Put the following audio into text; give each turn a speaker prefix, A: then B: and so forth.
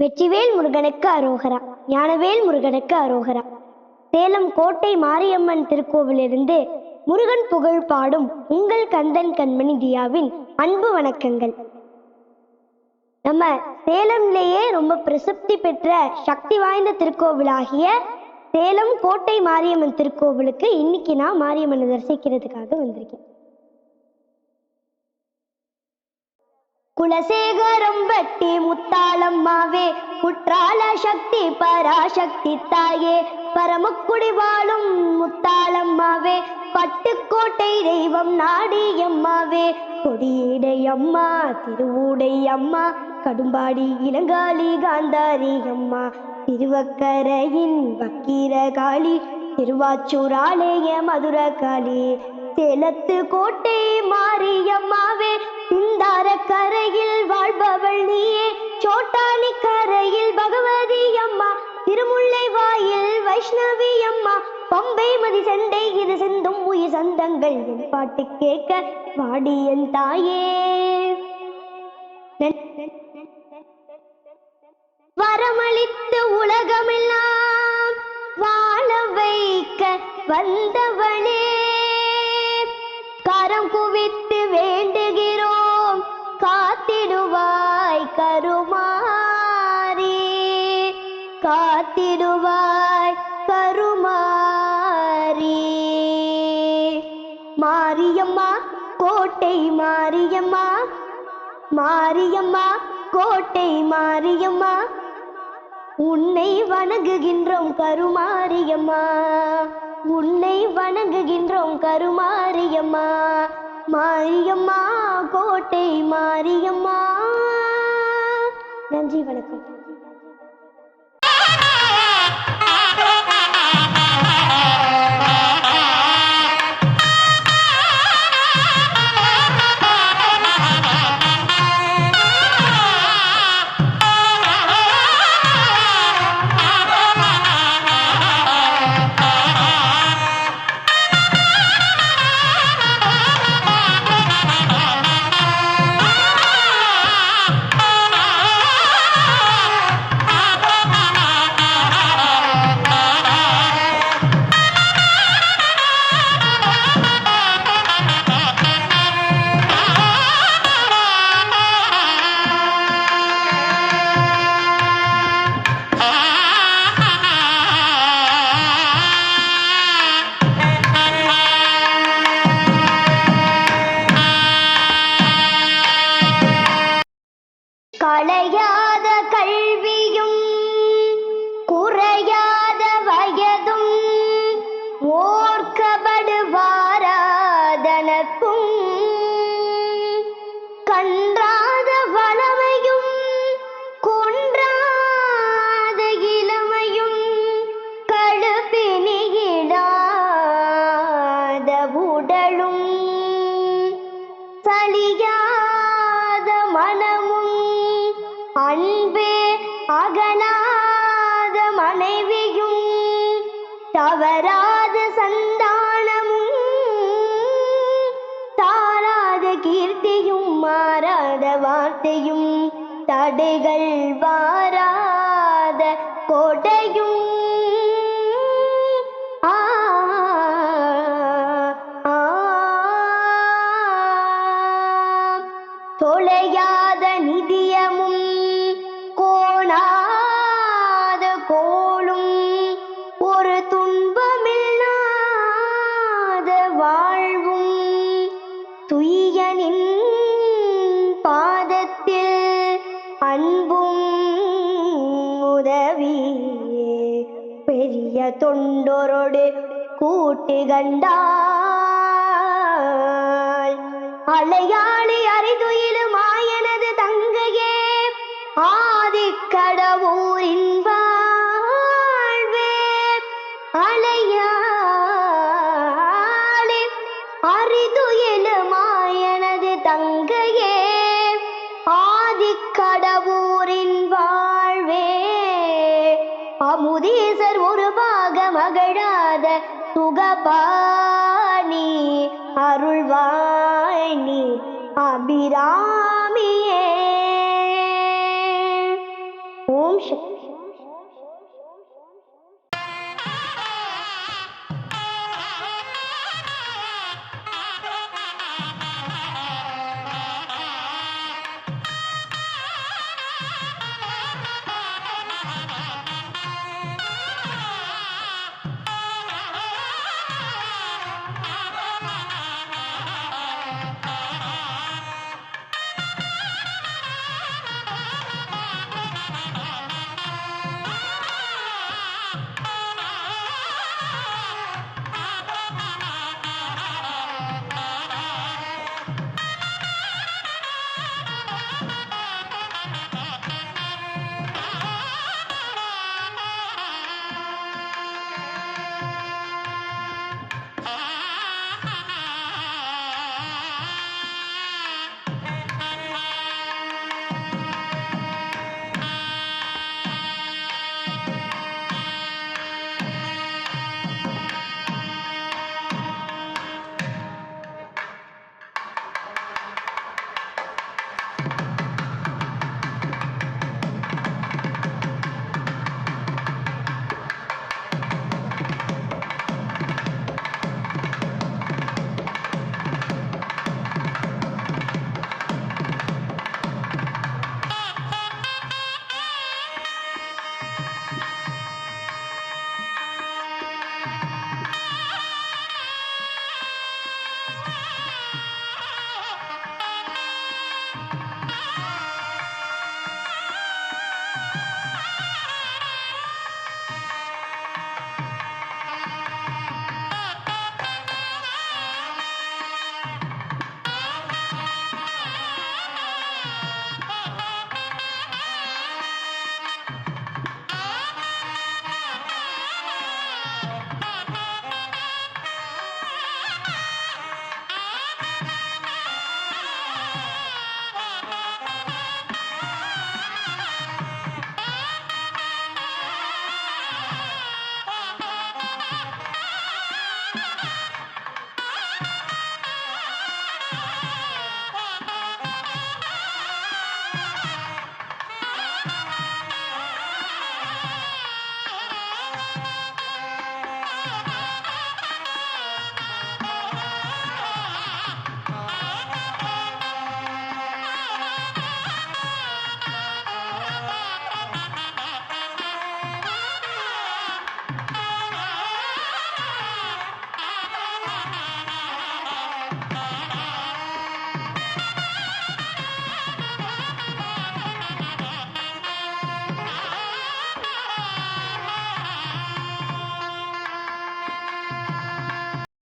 A: வெற்றிவேல் முருகனுக்கு அரோகரா ஞானவேல் முருகனுக்கு அரோகரா. சேலம் கோட்டை மாரியம்மன் திருக்கோவிலிருந்து முருகன் புகழ் பாடும் உங்கள் கந்தன் கண்மணி தியாவின் அன்பு வணக்கங்கள். நம்ம சேலம்லேயே ரொம்ப பிரசித்தி பெற்ற சக்தி வாய்ந்த திருக்கோவிலாகிய சேலம் கோட்டை மாரியம்மன் திருக்கோவிலுக்கு இன்னைக்கு நான் மாரியம்மனை தரிசிக்கிறதுக்காக வந்திருக்கேன். குலசேகரம் பட்டி குற்றால சக்தி பராசக்தி தாயே. பரமக்குடி வாழும் முத்தாளம்மாவே பட்டுக்கோட்டை தெய்வம் நாடி அம்மாவே. கொடியீடை அம்மா திருவூடை அம்மா கடும்பாடி இளங்காளி காந்தாரி அம்மா. திருவக்கரையின் வக்கீர காளி திருவாச்சூர் ஆலய மதுர காளி. சேலத்து கோட்டை மாரியம்மாவே சிந்தார கரையில் வாழ்பவள் நீயே. சோட்டானி கரையில் பகவதி அம்மா திருமுல்லை வாயில் வைஷ்ணவி அம்மா பம்பை மதி சண்டை இது செந்தும் உயிர் சந்தங்கள் என் பாட்டு கேட்க பாடி என் தாயே. வரமளித்து உலகமெல்லாம் வாழ வைக்க வந்தவனே. கரம் குவித்து காத்திடுவாய் கருமாரி மாரியம்மா கோட்டை மாரியம்மா. மாரியம்மா கோட்டை மாரியம்மா. உன்னை வணங்குகின்றோம் கருமாரியம்மா. உன்னை வணங்குகின்றோம் கருமாரியம்மா. மாரியம்மா கோட்டை மாரியம்மா. நன்றி வணக்கம். தவறாத சந்தானமும் தாராத கீர்த்தியும் மாறாத வார்த்தையும் தடைகள் வா பெரிய தொண்டரோடு கூட்டு கண்டாள் அலையாளி அறிதுயிலும் சுகபாணி அருள்வாய் நீ அபிராமியே ஓம் ஓம் சக்தி